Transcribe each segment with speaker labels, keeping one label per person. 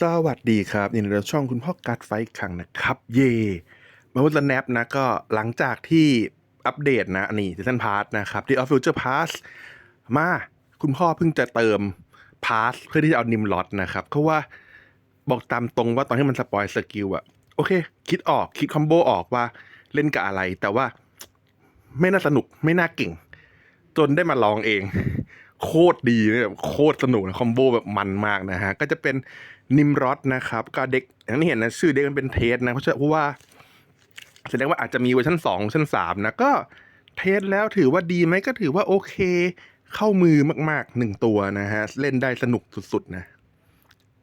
Speaker 1: สวัสดีครับยินดีต้อนรับช่องคุณพ่อการ์ดไฟครั้งนะครับ เย่มาวันละแนปนะก็หลังจากที่อัปเดตนะนนี้ซีซันพาร์นะครับที่ออฟฟิวเจอร์พาสมาคุณพ่อเพิ่งจะเติมพาสเพื่อที่จะเอานิมลอตนะครับเพราะว่าบอกตามตรงว่าตอนที่มันสปอยสกิลอะโอเค คิดออกคิดคอมโบออกว่าเล่นกับอะไร แต่ว่าไม่น่าสนุกไม่น่าเก่ง จนได้มาลองเอง โคตรดีเลยแบบโคตรสนุกนะคอมโบแบบมันมากนะฮะก็จะเป็น นิมรอดนะครับก็เด็กอย่างที่เห็นนะชื่อเด็กมันเป็นเทสนะเพราะเชื่อเพราะว่าแสดงว่าอาจจะมีเวอร์ชันสองเวอร์ชันสามนะก็เทสแล้วถือว่าดีไหมก็ถือว่าโอเค เข้ามือมากๆหนึ่งตัวนะฮะเล่นได้สนุกสุดๆนะ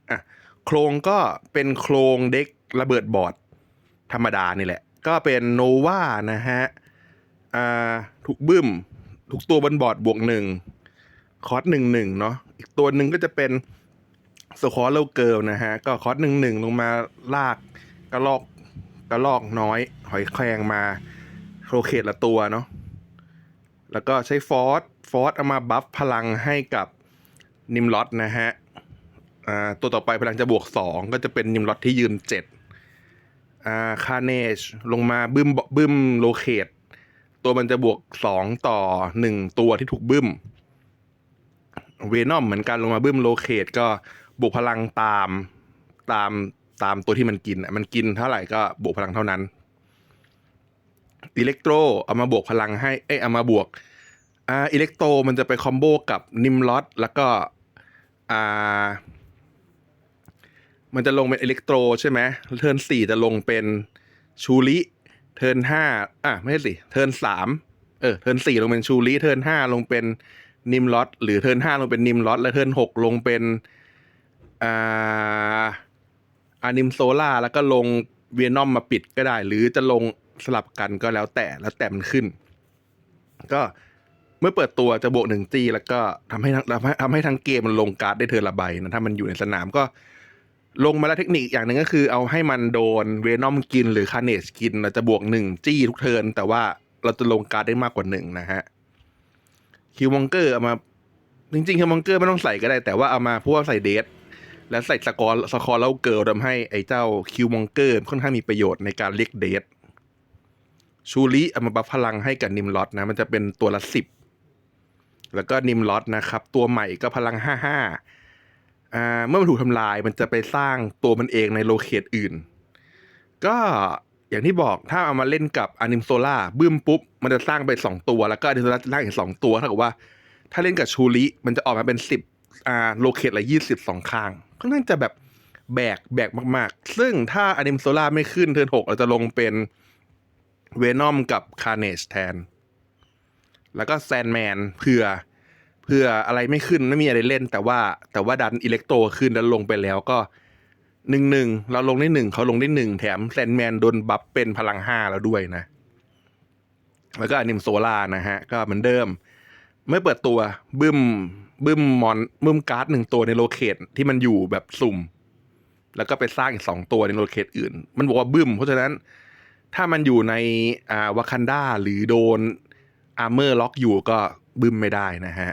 Speaker 1: อะโครงก็เป็นโครงเด็กระเบิดบอร์ดธรรมดานี่แหละ ก็เป็นโนวานะฮะอ่าทุกบึ้มทุกตัวบนบอร์ดบวกหนึ่งคอร์สหนึ่งหนึ่งเนาะอีกตัวหนึ่งก็จะเป็น สควอเลเกิลนะฮะ ก็คอร์สหนึ่งหนึ่งลงมาลากกระลอกกระลอกน้อย หอยแครงมาโรเคตละตัวเนาะแล้วก็ใช้ฟอสฟอสเอามาบัฟพลังให้กับนิมลอตนะฮะตัวต่อไปพลังจะบวกสองก็จะเป็นนิมลอตที่ยืนเจ็ดอ่าคาเนชลงมาบึ้มบึ้มโลเคตตัวมันจะบวกสองต่อหนึ่งตัวที่ถูกบึ้ม เวนอมเหมือนกันลงมาบึ้มโลเคตก็บวกพลังตามตามตามตัวที่มันกินอะมันกินเท่าไหร่ก็บวกพลังเท่านั้นอิเล็กโตรเอามาบวกพลังให้เอ้เอามาบวกอ่าอิเล็กโตรมันจะไปคอมโบกับนิมลอตแล้วก็อ่ามันจะลงเป็นอิเล็กโตรใช่ไหมเทิร์นสี่จะลงเป็นชูริเทิร์นห้าอะไม่ใช่สิเทิร์นสามเออเทิร์นสี่ลงเป็นชูริเทิร์นห้าลงเป็น นิมลอตหรือเทิร์นห้าลงเป็นนิมลอตและเทิร์นหกลงเป็นอ่าอานิมโซล่าแล้วก็ลงเวียนอมมาปิดก็ได้ หรือจะลงสลับกันก็แล้วแต่แล้วแต่มันขึ้น ก็เมื่อเปิดตัวจะบวกหนึ่งจีแล้วก็ทำให้ทั้งทำให้ทำให้ทั้งเกมมันลงการ์ดได้เทิร์นละใบนะถ้ามันอยู่ในสนามก็ลงมาแล้วเทคนิคอย่างหนึ่งก็คือ เอาให้มันโดนเวนอมกินหรือคาเนชกินเราจะบวกหนึ่งจี้ทุกเทิร์นแต่ว่าเราจะลงการ์ดได้มากกว่าหนึ่งนะฮะ คิวมองเกอร์เอามา จริงๆคิวมองเกอร์ไม่ต้องใส่ก็ได้ แต่ว่าเอามาเพราะว่าใส่เดทแล้วใส่สกอร์สกอร์แล้วเกิร์ลทำให้ไอ้เจ้าคิวมองเกอร์ค่อนข้างมีประโยชน์ในการเรียกเดทชูริเอามาบัฟพลังให้กับนิมลอตนะ มันจะเป็นตัวละสิบแล้วก็นิมลอตนะครับ ตัวใหม่ก็พลังห้าห้าอ่าเมื่อมันถูกทำลายมันจะไปสร้างตัวมันเองในโลเคตอื่น ก็ อย่างที่บอกถ้าเอามาเล่นกับอนิมโซล่าบึ้มปุ๊บ มันจะสร้างไปสองตัว แล้วก็อนิมโซล่าสร้างอีกสองตัวเท่ากับว่า ถ้าเล่นกับชูริมันจะออกมาเป็นสิบอ่าโลเคตละยี่สิบสองข้างก็น่าจะแบบแบกแบกมาก ๆ ซึ่งถ้าอนิมโซล่าไม่ขึ้นเทิร์นหกเราจะลงเป็นเวนอมกับคาร์เนชแทน แล้วก็แซนแมนเผื่อเพื่ออะไรไม่ขึ้นไม่มีอะไรเล่น แต่ว่าแต่ว่าดันอิเล็กโตขึ้นแล้วลงไปแล้วก็ หนึ่งหนึ่งเราลงได้หนึ่งเขาลงได้หนึ่งแถมแซนแมนโดนบัฟเป็นพลังห้าแล้วด้วยนะ แล้วก็อนิมโซลานะฮะ ก็เหมือนเดิมไม่เปิดตัวบึ้มบึ้มมอนบึ้มการ์ดหนึ่งตัวในโลเคตที่มันอยู่แบบสุ่ม แล้วก็ไปสร้างอีกสองตัวในโลเคตอื่น มันบอกว่าบึ้ม เพราะฉะนั้นถ้ามันอยู่ในอ่าวากันดาหรือโดนอาร์เมอร์ล็อกอยู่ก็บึ้มไม่ได้นะฮะ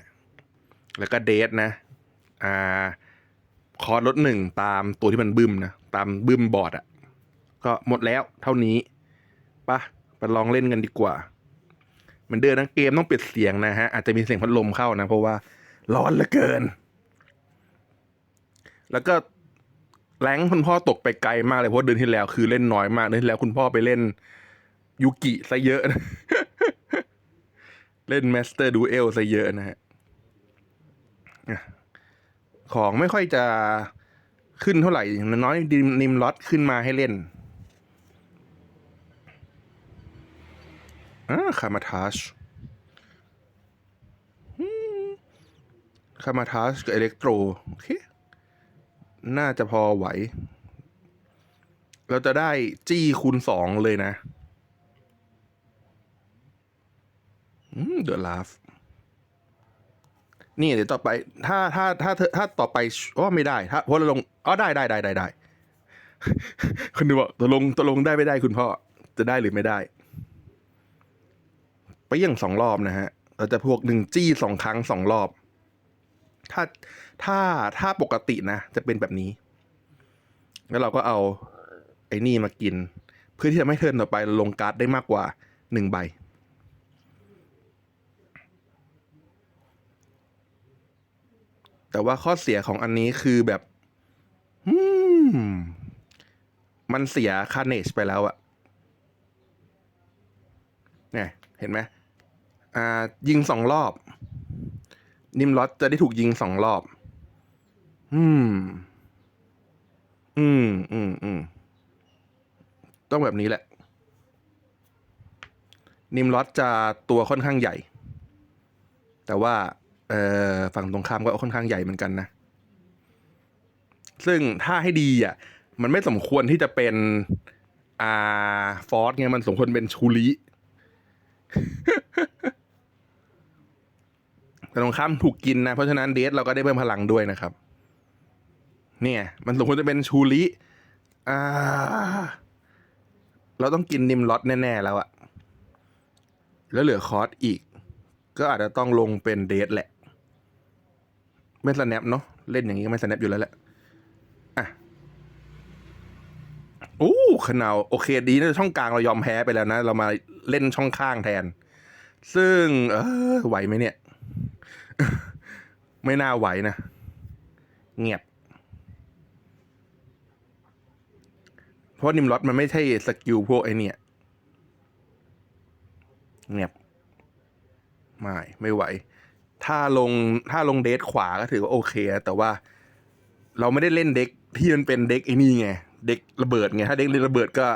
Speaker 1: แล้วก็เดทนะ อ่า คอร์สลดหนึ่งตามตัวที่มันบึ้มนะ ตามบึ้มบอร์ดอะ่ะก็หมดแล้วเท่านี้ปะไปลองเล่นกันดีกว่าเหมือนเดิมนะเกมต้องปิดเสียงนะฮะ อาจจะมีเสียงพัดลมเข้านะ เพราะว่าร้อนเหลือเกิน แล้วก็แรงค์คุณพ่อตกไปไกลมากเลยเพราะเดือนที่แล้วคือเล่นน้อยมากเดือนที่แล้วคุณพ่อไปเล่นยูกิซะเยอะนะเล่นแมสเตอร์ดูเอลซะเยอะนะฮะ ของไม่ค่อยจะขึ้นเท่าไหร่น้อยดิมนิมล็อตขึ้นมาให้เล่นอ่าคามาทาชคามาทาชกับอิเล็กโตรโอเค น่าจะพอไหว เราจะได้จี้คูณสองเลยนะอืมเดอะลาฟ นี่เดี๋ยวต่อไป ถ้าถ้าถ้าถ้าถ้าต่อไปอ๋อไม่ได้ถ้าพราะเราลงอ๋อได้ได้ได้ได้ได้คุณดูบอกตกลงตกลงได้ไม่ได้คุณพ่อจะได้หรือไม่ได้ ไปยังสองรอบนะฮะเราจะพวกหนึ่งจี้สองครั้งสองรอบ ถ้าถ้าถ้าปกตินะ จะเป็นแบบนี้ แล้วเราก็เอาไอ้นี่มากิน เพื่อที่จะไม่ให้เทิร์นต่อไปลงการ์ดได้มากกว่าหนึ่งใบ แต่ว่าข้อเสียของอันนี้คือแบบมมันเสียคาเนจไปแล้วอะเนี่ยเห็นไหมอ่า ยิงสองรอบ นิมลอตจะได้ถูกยิงสองรอบ อืม อืม อืม อืม ต้องแบบนี้แหละ นิมลอตจะตัวค่อนข้างใหญ่ แต่ว่า เอ่อฝั่งตรงข้ามก็ค่อนข้างใหญ่เหมือนกันนะ ซึ่งถ้าให้ดีอะ มันไม่สมควรที่จะเป็นอ่าฟอร์สไงมันสมควรเป็นชูริแต่ตรงข้ามถูกกินนะ เพราะฉะนั้นเดสเราก็ได้เพิ่มพลังด้วยนะครับ เนี่ย มันสมควรจะเป็นชูริอ่าเราต้องกินนิมล็อตแน่ ๆ แล้วอะแล้วเหลือคอร์สอีก ก็อาจจะต้องลงเป็นเดทแหละ ไม่สแนปเนาะเล่นอย่างนี้ก็ไม่สแนปอยู่แล้วแหละอะโอ้ขนาวโอเคดีนะช่องกลางเรายอมแพ้ไปแล้วนะ เรามาเล่นช่องข้างแทน ซึ่ง เออไหวไหมเนี่ย ไม่น่าไหวนะ เงียบ เพราะนิมล็อตมันไม่ใช่สกิลพวกไอเนี่ย เงียบ ไม่ ไม่ไหว ถ้าลงถ้าลงเดทขวาก็ถือว่าโอเคนะแต่ว่าเราไม่ได้เล่นเด็กที่มันเป็นเด็กไอ้นี่ไง เด็กระเบิดไง ถ้าเด็กเล่นระเบิดก็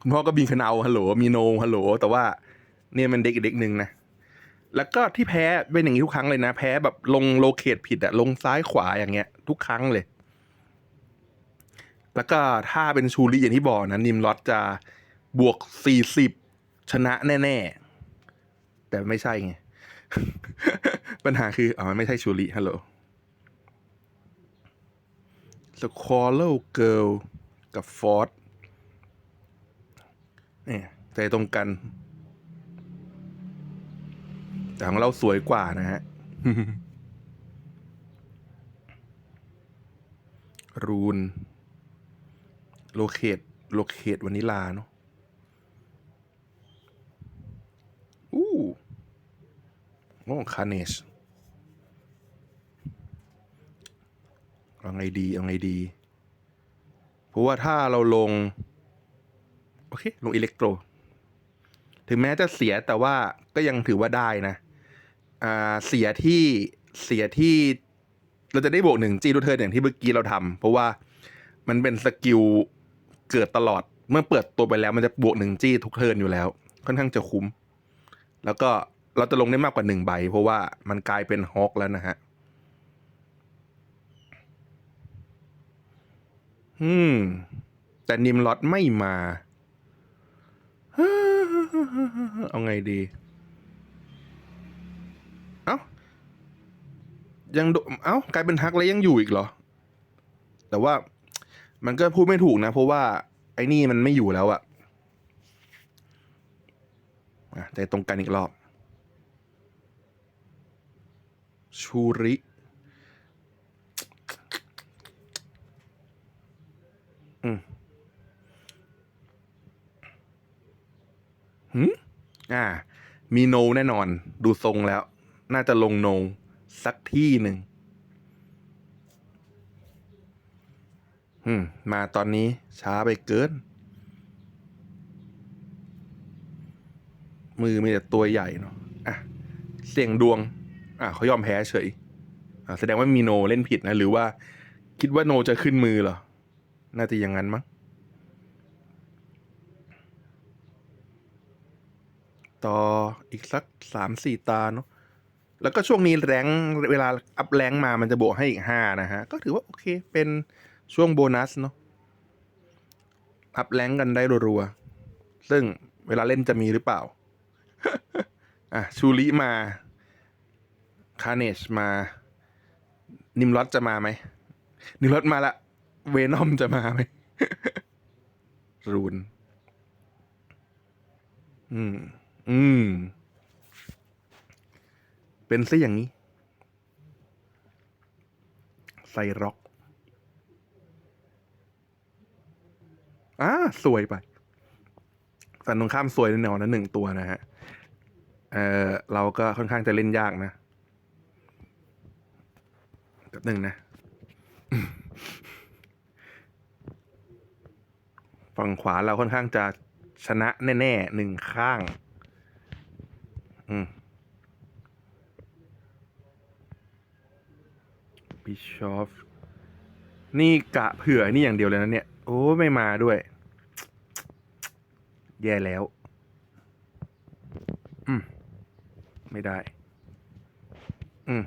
Speaker 1: คุณพ่อก็บินคานาวฮัลโหลมีโนฮัลโหล แต่ว่าเนี่ยมันเด็กอีกเด็กหนึ่งนะแล้วก็ที่แพ้เป็นอย่างนี้ทุกครั้งเลยนะ แพ้แบบลงโลเคตผิดอะลงซ้ายขวาอย่างเงี้ย ทุกครั้งเลย แล้วก็ถ้าเป็นชูริอย่างที่บอกนะนิมลอตจะบวกสี่สิบชนะแน่ ๆ แต่ไม่ใช่ไง ปัญหาคืออ๋อมันไม่ใช่ชูริฮัลโหลสควอลเลเกิลกับฟอร์ดเนี่ยใจตรงกัน แต่ของเราสวยกว่านะฮะ รูน โลเคตโลเคตวานิลาเนาะ อู้ โอ้คาเนชเอาไงดีเอาไงดี เพราะว่าถ้าเราลง โอเค ลงอิเล็กโทร ถึงแม้จะเสียแต่ว่าก็ยังถือว่าได้นะ อ่า เสียที่เสียที่เราจะได้บวกหนึ่งจีดูเทิร์นอย่างที่เมื่อกี้เราทำเพราะว่ามันเป็นสกิลเกิดตลอด เมื่อเปิดตัวไปแล้วมันจะบวกหนึ่งจี้ทุกเทิร์นอยู่แล้ว ค่อนข้างจะคุ้ม แล้วก็ เราจะลงได้มากกว่าหนึ่งใบ เพราะว่ามันกลายเป็นฮอกแล้วนะฮะ อืม แต่นิมล็อตไม่มา เอาไงดี เอ้า ยังเอ้า กลายเป็นฮักแล้วยังอยู่อีกเหรอ แต่ว่ามันก็พูดไม่ถูกนะ เพราะว่า ไอ้นี่มันไม่อยู่แล้วอะอะแต่ตรงกันอีกรอบ ชูริ อืมหืมอ่า มีโนแน่นอน ดูทรงแล้ว น่าจะลงโนสักที่หนึ่ง อืม มาตอนนี้ช้าไปเกิน มือมีแต่ตัวใหญ่เนาะ อะ เสี่ยงดวง อะเขายอมแพ้เฉยอะแสดงว่ามีโนเล่นผิดนะ หรือว่าคิดว่าโนจะขึ้นมือเหรอ น่าจะอย่างนั้นมั้ง ต่ออีกสักสามสี่ตาเนาะ แล้วก็ช่วงนี้แรงเวลาอัพแรงมามันจะบวกให้อีกห้านะฮะ ก็ถือว่าโอเคเป็นช่วงโบนัสเนาะ อัพแรงกันได้รัวๆ ซึ่งเวลาเล่นจะมีหรือเปล่า อะ ชูริมา คาเนชมา นิมลอตจะมาไหม นิมลอตมาละ เวนอมจะมาไหม รูน อืม อืม เป็นซะอย่างนี้ใส่ร็อกสวยไปสันตรงข้ามสวยแน่นอนนะหนึ่งตัวนะฮะ เออเราก็ค่อนข้างจะเล่นยากนะ ป๊บหนึ่งนะ ฝั่งขวาเราค่อนข้างจะชนะแน่ๆหนึ่งข้าง อืมบิชอฟนี่กะเผื่อนี่อย่างเดียวเลยนะเนี่ย โอ้ ไม่มาด้วย แย่แล้ว อืม ไม่ได้ อืม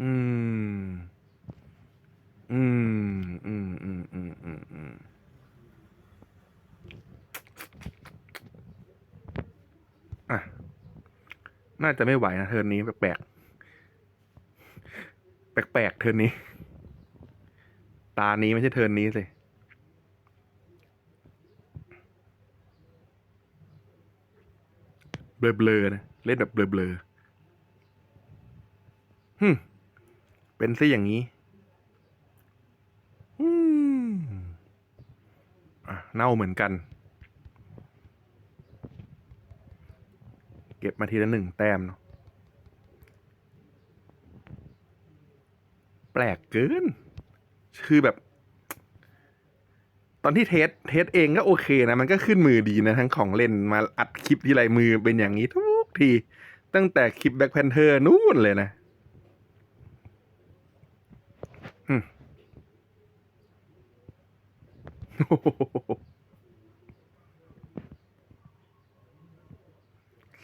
Speaker 1: อืม อืม อืม อืม อืม อืม อืม อะ น่าจะไม่ไหวนะเทิร์นนี้แปลกๆแปลกๆเทิร์นนี้ ตานี้ไม่ใช่เทิร์นนี้สิเบลอๆนะเล่นแบบเบลอๆฮึเป็นซะอย่างนี้อืมอะเน่าเหมือนกัน ก็บมาทีละหนึ่งแต้มเนาะแปลกเกิน คือแบบ ตอนที่เทสเทสเองก็โอเคนะ มันก็ขึ้นมือดีนะ ทั้งของเล่นมาอัดคลิปที่ไรมือเป็นอย่างนี้ทุกที ตั้งแต่คลิปแบ็คแพนเทอร์นู่นเลยนะอืมโอ้โห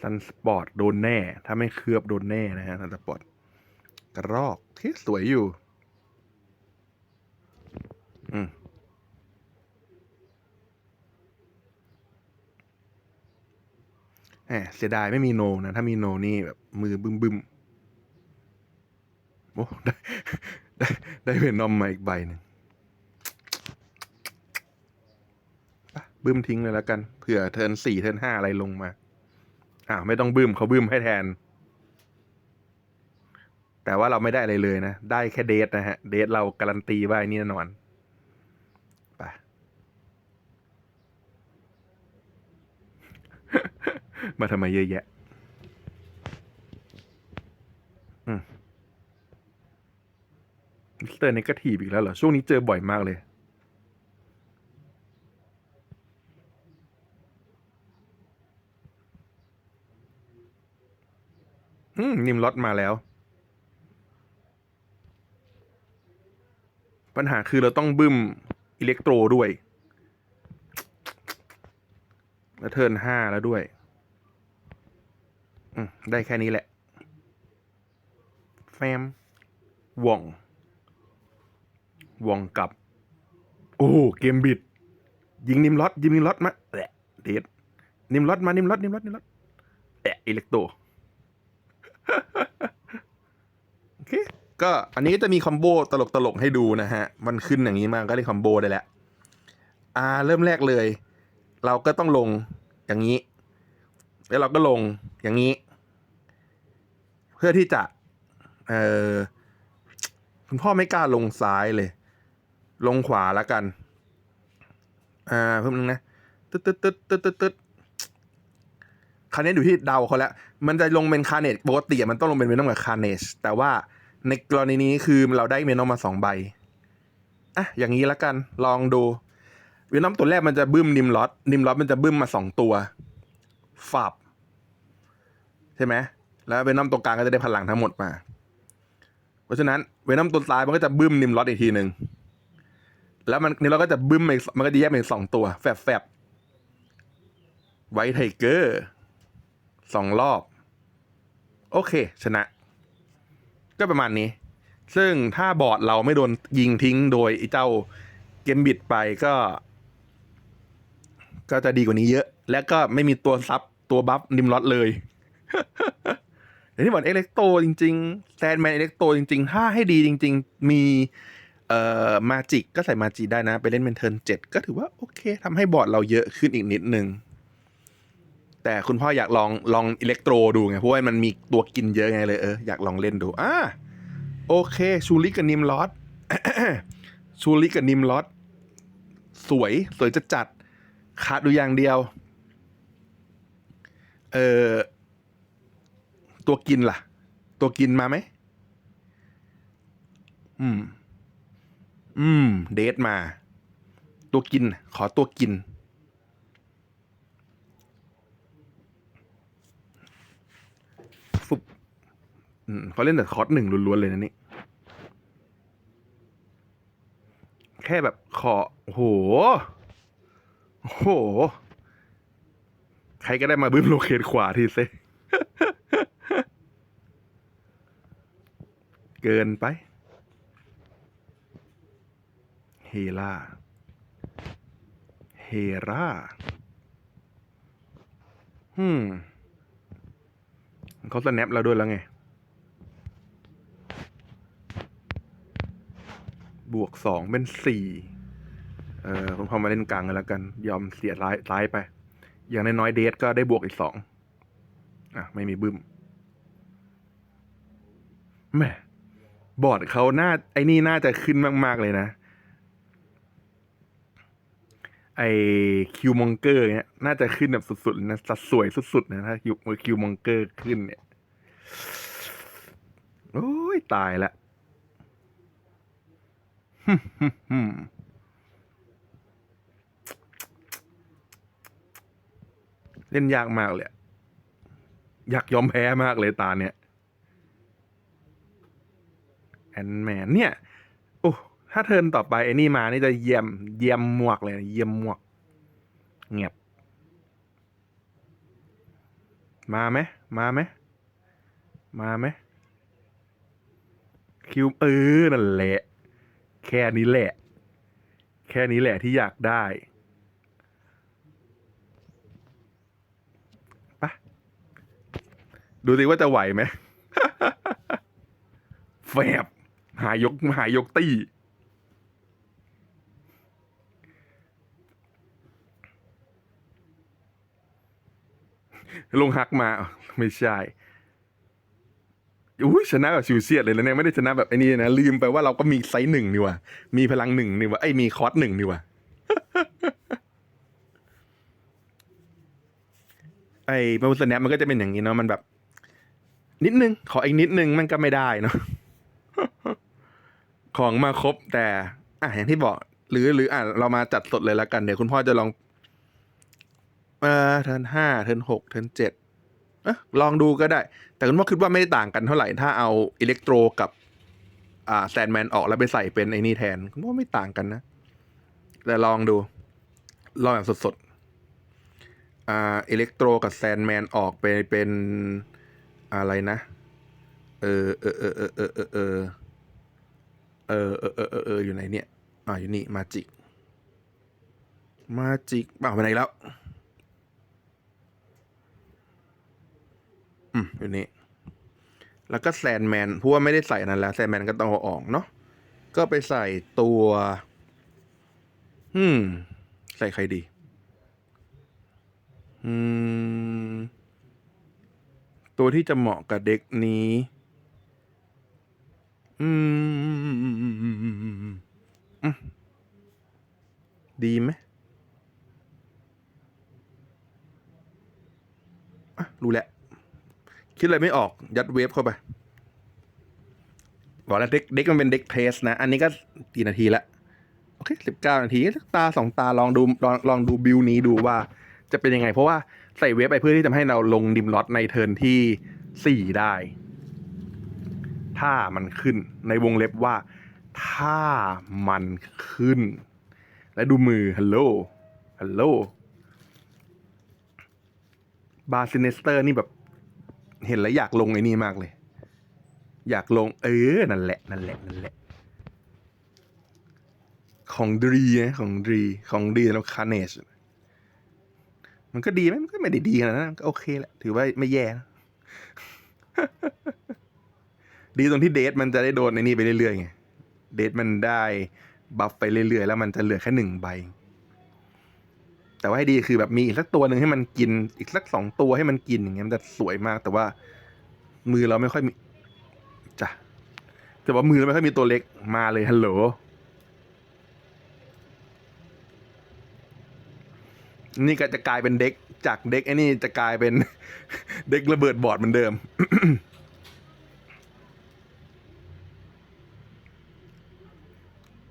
Speaker 1: ซันสปอร์ตโดนแน่ ถ้าไม่เคลือบโดนแน่นะฮะซันสปอร์ตกระรอกที่สวยอยู่ อืมแหมเสียดายไม่มีโนนะ ถ้ามีโนนี่แบบ มือบึมบึมโอ้ได้ได้ได้เวนอมมาอีกใบหนึ่งบึ้มทิ้งเลยแล้วกัน เผื่อเทินสี่เทินห้าอะไรลงมา อ่าไม่ต้องบึ้มเขาบึ้มให้แทน แต่ว่าเราไม่ได้อะไรเลยนะ ได้แค่เดทนะฮะ เดทเราการันตีว่าไอ้นี่แน่นอนไปมาทำไมเยอะแยะอืมมิสเตอร์เนกาทีฟอีกแล้วเหรอ ช่วงนี้เจอบ่อยมากเลย นิมล็อตมาแล้ว ปัญหาคือเราต้องบึ้ม อิเล็กโตรด้วย แล้วเทิร์นห้าแล้วด้วยอืได้แค่นี้แหละ แฟมว่องว่องกับ โอ้ เกมบิด ยิงนิมล็อตยิงนิมล็อตมาแหละเดดนิมล็อตมานิมล็อตนิมล็อตนิมล็อตแอะอิเล็กโตร โอเคก็อันนี้จะมีคอมโบตลกตลกๆให้ดูนะฮะ มันขึ้นอย่างนี้มาก็ได้คอมโบได้แล้วอ่า เริ่มแรกเลย เราก็ต้องลงอย่างนี้ แล้วเราก็ลงอย่างนี้ เพื่อที่จะเออคุณพ่อไม่กล้าลงซ้ายเลย ลงขวาแล้วกัน อ่าเพิ่มนึงนะติดตึ๊ดตึ๊ดตึ๊ดตึ๊ดตึ๊ด คราวนี้อยู่ที่เดาเขาแล้ว มันจะลงเป็นคาเนจปกติมันต้องลงเป็นเวนอมกับคาเนจแต่ว่าในกรณีนี้คือเราได้เวนอมมาสองใบอะอย่างนี้แล้วกันลองดู เวนอมตัวแรกมันจะบึ้มนิมล็อตนิมล็อตมันจะบึ้มมาสองตัวฝับใช่ไหมแล้วเวนอมตัวกลางก็จะได้พลังทั้งหมดมา เพราะฉะนั้นเวนอมตัวซ้ายมันก็จะบึ้มนิมล็อตอีกทีหนึ่งแล้วมันนิมล็อตก็จะบึ้มมันก็จะแยกเป็นสองตัวแฟบแฟบไวท์ไทเกอร์ สองรอบ โอเค ชนะ ก็ประมาณนี้ ซึ่งถ้าบอร์ดเราไม่โดนยิงทิ้งโดยไอ้เจ้าเกมบิดไปก็ ก็จะดีกว่านี้เยอะ และก็ไม่มีตัวซับตัวบัฟนิมล็อตเลยอย่างที่บอกเอเล็กโตจริงๆแซนแมนเอเล็กโตจริง ๆ ถ้าให้ดีจริง ๆ มีเอ่อมาจิกก็ใส่มาจิได้นะ ไปเล่นเป็นเทิร์นเจ็ดก็ถือว่าโอเคทำให้บอร์ดเราเยอะขึ้นอีกนิดนึง แต่คุณพ่ออยากลองลองอิเล็กโตรดูไงเพราะว่ามันมีตัวกินเยอะไงเลยเอออยากลองเล่นดูอ่าโอเค ชูริกับนิมลอสชูริกับนิมลอดสวย สวยจะจัดขาดดูอย่างเดียว เออตัวกินล่ะ ตัวกินมาไหมอืม อืม เดทมา ตัวกิน ขอตัวกิน อืมเขาเล่นแต่คอร์สหนึ่งล้วนๆเลยนะนี่ แค่แบบขอโห โห ใครก็ได้มาบึ้มโลเคทขวาทีเซเกินไป เฮล่า เฮราฮึมเขาสแนปเราด้วยแล้วไง บวกสองเป็นสี่เออคุณพอมาเล่นกลางกันแล้วกัน ยอมเสียร้ายร้ายไป อย่างน้อยๆเดทก็ได้บวกอีกสองอะ ไม่มีบึ้มแหม่บอร์ดเขาน่าไอ้นี่น่าจะขึ้นมาก ๆ เลยนะ ไอคิวมองเกอร์เนี่ยน่าจะขึ้นแบบสุดๆนะสัดสวยสุดๆนะถ้าคิวคิวมองเกอร์ขึ้นเนี่ย โอ้ย ตายละ เล่นยากมากเลยอยากยอมแพ้มากเลยตาเนี่ยแอนแมนเนี่ย โอ้ถ้าเทิร์นต่อไปไอ้นี่มานี่จะเยี่ยม เยี่ยมหมวกเลย เยี่ยมหมวก เงียบ มาไหมมาไหมมาไหมคิวเออนั่นแหละ แค่นี้แหละ แค่นี้แหละที่อยากได้ปะดูสิว่าจะไหวไหมแฝบหายกหายกตี้ลงฮักมาไม่ใช่ อุ้ยชนะแบบชิวเซียดเลยนะเนี่ยไม่ได้ชนะแบบไอ้นี่นะลืมไปว่าเราก็มีไซส์หนึ่งนี่ว่ะมีพลังหนึ่งนี่ว่ะไอ้มีคอร์สหนึ่งนี่ว่ะไอ้มาบุสแนปมันก็จะเป็นอย่างนี้เนาะมันแบบ นิดนึง ขออีกนิดนึงมันก็ไม่ได้เนาะของมาครบแต่อะอย่างที่บอก หรือหรืออะเรามาจัดสดเลยแล้วกันเดี๋ยวคุณพ่อจะลอง เอ่อเทิร์นห้าเทิร์นหกเทิร์นเจ็ด ลองดูก็ได้ แต่คุณพ่อคิดว่าไม่ได้ต่างกันเท่าไหร่ ถ้าเอาอิเล็กโทรกับ อ่าแซนแมนออกแล้วไปใส่เป็นไอ้นี่แทนคุณพ่อไม่ต่างกันนะ แต่ลองดู ลองแบบสดๆ อ่าอิเล็กโทรกับแซนแมนออกไปเป็นอะไรนะเออเออเออเออเออเออเออเออเออเออเออเอออยู่ไหนเนี่ย อ่าอยู่นี่มาจิก มาจิกเปล่าไปไหนแล้ว อืมอยู่นี่แล้วก็แซนแมนเพราะว่าไม่ได้ใส่นั้นแล้วแซนแมนก็ต้องเอาออกเนาะก็ไปใส่ตัว อืม ใส่ใครดี อืม ตัวที่จะเหมาะกับเด็กนี้ อืมดีไหมอะรู้แล้ว คิดอะไรไม่ออก ยัดเวฟเข้าไปบอกแล้วเด็กเด็กมันเป็นเด็กเทสนะ อันนี้ก็กี่นาทีละโอเคสิบเก้านาทีตาสองตาลองดูลองลองดูบิลนี้ดูว่า จะเป็นยังไง เพราะว่าใส่เวฟไปเพื่อที่จะให้เราลงดิมล็อตในเทิร์นที่สี่ได้ ถ้ามันขึ้นในวงเล็บว่า ถ้ามันขึ้น และดูมือฮัลโหลฮัลโหลบาซิเนสเตอร์นี่แบบ เห็นแล้วอยากลงไอ้นี่มากเลย อยากลง เออ นั่นแหละ นั่นแหละ นั่นแหละ ของดีนะของดีของดีแล้วคาเนชมันก็ดีไหมมันก็ไม่ได้ดีขนาดนั้นก็โอเคแหละ ถือว่าไม่แย่นะดีตรงที่เดทมันจะได้โดนในนี่ไปเรื่อยๆไง เดทมันได้บัฟไปเรื่อยๆ แล้วมันจะเหลือแค่หนึ่งใบ แต่ว่าให้ดีคือแบบมีอีกสักตัวหนึ่งให้มันกิน อีกสักสองตัวให้มันกินอย่างเงี้ยมันจะสวยมาก แต่ว่ามือเราไม่ค่อยมีจ้ะแต่ว่ามือเราไม่ค่อยมีตัวเล็กมาเลยฮัลโหลนี่ก็จะกลายเป็นเด็กจากเด็กไอ้นี่จะกลายเป็นเด็กระเบิดบอร์ดเหมือนเดิม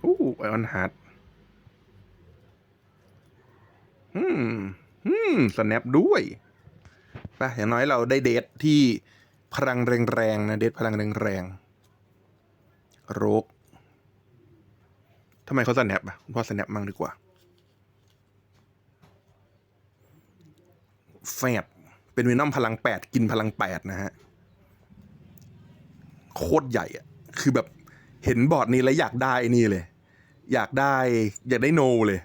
Speaker 1: อู้ไอออนฮาร์ด สแนปด้วยไปอย่างน้อยเราได้เดทที่พลังแรงๆนะเดทพลังแรงๆโรกทำไมเขาสแนปอะคุณพ่อสแนปมั่งดีกว่าแฟดเป็นวีนอมพลังแปดกินพลังแปดนะฮะ โคตรใหญ่อะคือแบบเห็นบอร์ดนี้แล้วอยากได้นี่เลย อยากได้ อยากได้โนเลย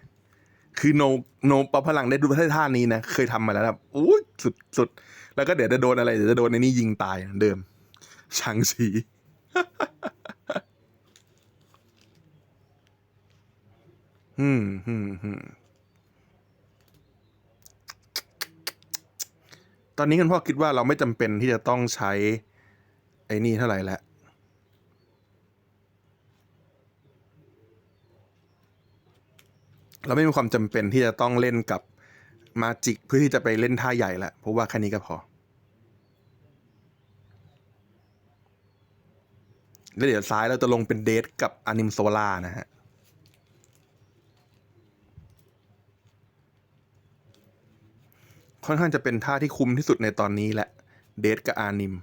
Speaker 1: คือโนโนปะพลังได้ดูท่านี้นะเคยทำมาแล้วแบบอุ้ยสุดสุดแล้วก็เดี๋ยวจะโดนอะไรเดี๋ยวจะโดนในนี้ยิงตายเหมือนเดิมชังสีอืมอืมอืมตอนนี้คุณพ่อคิดว่าเราไม่จำเป็นที่จะต้องใช้ ไอ้นี่เท่าไหร่แล้ว เราไม่มีความจำเป็นที่จะต้องเล่นกับมาจิกเพื่อที่จะไปเล่นท่าใหญ่แล้วเพราะว่าแค่นี้ก็พอ แล้วเดี๋ยวซ้ายเราจะลงเป็นเดทกับอนิมโซล่านะฮะค่อนข้างจะเป็นท่าที่คุ้มที่สุดในตอนนี้แหละ เดทกับอานิม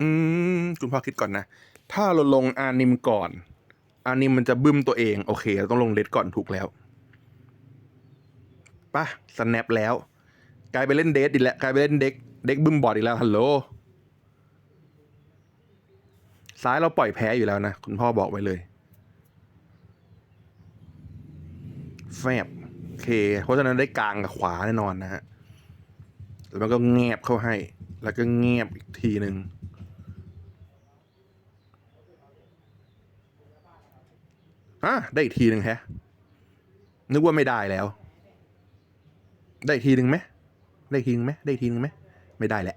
Speaker 1: อืม คุณพ่อคิดก่อนนะ ถ้าเราลงอานิมก่อน อานิมมันจะบึ้มตัวเอง โอเค เราต้องลงเลดก่อนถูกแล้วปะสแนปแล้ว กลายไปเล่นเดทอีกแล้ว กลายไปเล่นเด็ก เด็กบึ้มบอดอีกแล้วฮัลโหลซ้ายเราปล่อยแพ้อยู่แล้วนะ คุณพ่อบอกไว้เลยแฟบโอเค เพราะฉะนั้นได้กลางกับขวาแน่นอนนะฮะ แล้วมันก็แงบเข้าให้ แล้วก็แงบอีกทีหนึ่ง อะได้อีกทีหนึ่งแฮะ นึกว่าไม่ได้แล้ว ได้อีกทีหนึ่งไหมได้อีกทีหนึ่งไหมได้อีกทีหนึ่งไหมไม่ได้แหละ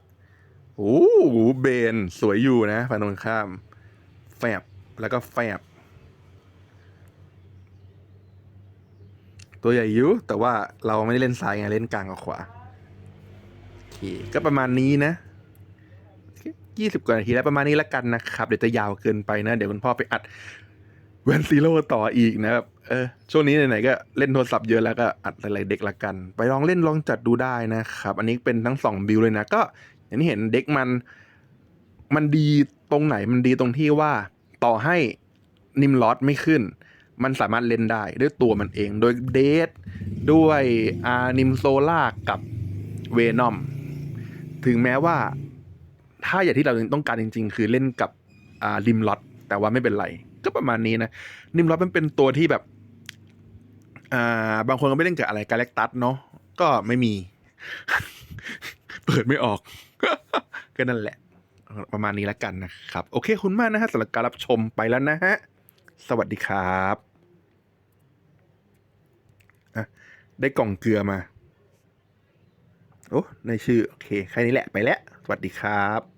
Speaker 1: โอ้โหเบนสวยอยู่นะฝั่งตรงข้าม แฟบแล้วก็แฟบ ตัวใหญ่อยุแต่ว่าเราไม่ได้เล่นซ้ายไงเล่นกลางกับขวาโอเคก็ประมาณนี้นะยี่สิบกว่านาทีแล้วประมาณนี้แล้วกันนะครับ เดี๋ยวจะยาวเกินไปนะ เดี๋ยวคุณพ่อไปอัด เวนซีโร่ต่ออีกนะครับเออช่วงนี้ไหนๆก็เล่นโทรศัพท์เยอะแล้วก็อัดหลายๆเด็กละกัน ไปลองเล่นลองจัดดูได้นะครับ อันนี้เป็นทั้งสองบิลเลยนะ ก็อย่างที่เห็นเด็กมันมันดีตรงไหนมันดีตรงที่ว่าต่อให้นิมลอสไม่ขึ้น มันสามารถเล่นได้ด้วยตัวมันเอง โดยเดทด้วยอานิมโซล่ากับเวนอมถึงแม้ว่าถ้าอย่างที่เราต้องการจริง ๆ คือเล่นกับอ่าริมลอตแต่ว่าไม่เป็นไร ก็ประมาณนี้นะริมลอตมันเป็นตัวที่แบบ อ่า บางคนก็ไม่เล่นกับอะไรกาแล็กตัสเนาะก็ไม่มี เปิดไม่ออก ก็นั่นแหละ ประมาณนี้แล้วกันนะครับ โอเคคุณมากนะฮะสำหรับการรับชมไปแล้วนะฮะ สวัสดีครับอะได้กล่องเกลือมา โอ้ ในชื่อ โอเค แค่นี้แหละ ไปแล้ว สวัสดีครับ